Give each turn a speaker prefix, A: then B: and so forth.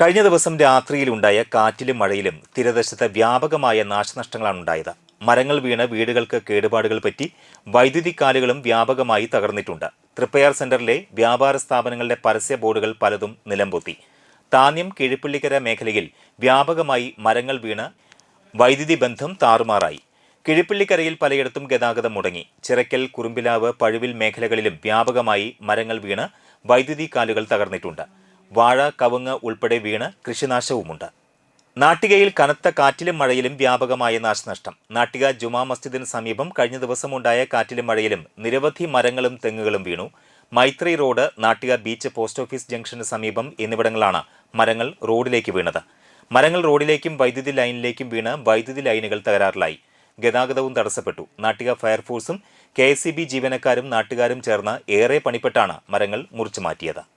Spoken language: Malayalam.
A: കഴിഞ്ഞ ദിവസം രാത്രിയിലുണ്ടായ കാറ്റിലും മഴയിലും തീരദേശത്ത് വ്യാപകമായ നാശനഷ്ടങ്ങളാണ് ഉണ്ടായത്. മരങ്ങൾ വീണ് വീടുകൾക്ക് കേടുപാടുകൾ പറ്റി വൈദ്യുതി കാലുകളും വ്യാപകമായി തകർന്നിട്ടുണ്ട്. തൃപ്പയാർ സെന്ററിലെ വ്യാപാര സ്ഥാപനങ്ങളുടെ പരസ്യ ബോർഡുകൾ പലതും നിലംപൊത്തി. താന്യം കിഴിപ്പള്ളിക്കര മേഖലയിൽ വ്യാപകമായി മരങ്ങൾ വീണ് വൈദ്യുതി ബന്ധം താറുമാറായി. കിഴിപ്പള്ളിക്കരയിൽ പലയിടത്തും ഗതാഗതം മുടങ്ങി. ചിറക്കൽ കുറുമ്പിലാവ് പഴുവിൽ മേഖലകളിലും വ്യാപകമായി മരങ്ങൾ വീണ് വൈദ്യുതി കാലുകൾ തകർന്നിട്ടുണ്ട്. വാഴ കവുങ്ങ് ഉൾപ്പെടെ വീണ് കൃഷിനാശവുമുണ്ട്. നാട്ടികയിൽ കനത്ത കാറ്റിലും മഴയിലും വ്യാപകമായ നാശനഷ്ടം. നാട്ടിക ജുമാ മസ്ജിദിന് സമീപം കഴിഞ്ഞ ദിവസമുണ്ടായ കാറ്റിലും മഴയിലും നിരവധി മരങ്ങളും തെങ്ങുകളും വീണു. Maithri road Nattika beach post office junction സമീപം എന്നിവിടങ്ങളാണ് മരങ്ങൾ റോഡിലേക്ക് വീണത്. മരങ്ങൾ റോഡിലേക്കും വൈദ്യുതി ലൈനിലേക്കും വീണ് വൈദ്യുതി ലൈനുകൾ തകരാറിലായി. ഗതാഗതവും തടസ്സപ്പെട്ടു. നാട്ടിക ഫയർഫോഴ്സും കെ ജീവനക്കാരും നാട്ടുകാരും ചേർന്ന് ഏറെ പണിപ്പെട്ടാണ് മരങ്ങൾ മുറിച്ചു മാറ്റിയത്.